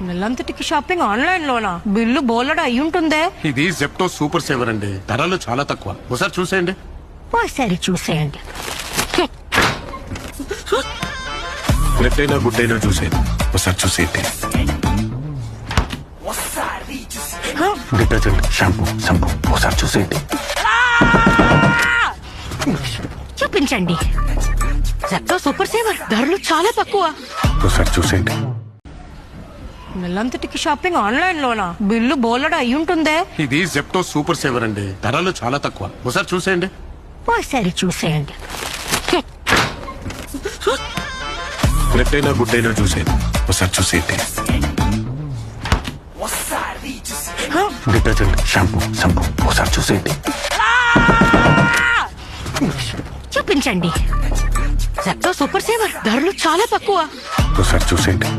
నెలంతటికి shopping online లోనా bill బోలెడు అయి ఉంటుందే ఇది జెప్టో సూపర్ సేవర్ అండి. ధరలు చాలా తక్కువ. ఒకసారి చూసేయండి. ఒకసారి చూసేయండి. నెట్ అయినా గుడ్ అయినా చూసేయండి. ఒకసారి చూసేయండి. డిటర్జెంట్ షాంపూ షాంపూ ఒకసారి చూసేయండి. చూపించండి. జెప్టో సూపర్ సేవర్ ధరలు చాలా తక్కువ. ఒకసారి చూసేయండి. నెలంతటికి షాపింగ్ ఆన్లైన్ లోనా బిల్లు బోలెడు అయి ఉంటుందే ఇది జెప్టో సూపర్ సేవర్ అండి. ధరలు చాలా తక్కువ. ఒకసారి చూసేయండి. ఒకసారి చూసేయండి. నెట్ అయినా గుడ్ అయినా చూసేయండి. ఒకసారి చూసేయండి. Detergent shampoo shampoo. ఒకసారి చూసేయండి. చూపించండి. జెప్టో సూపర్ సేవర్ ధరలు చాలా తక్కువ. ఒకసారి చూసేయండి.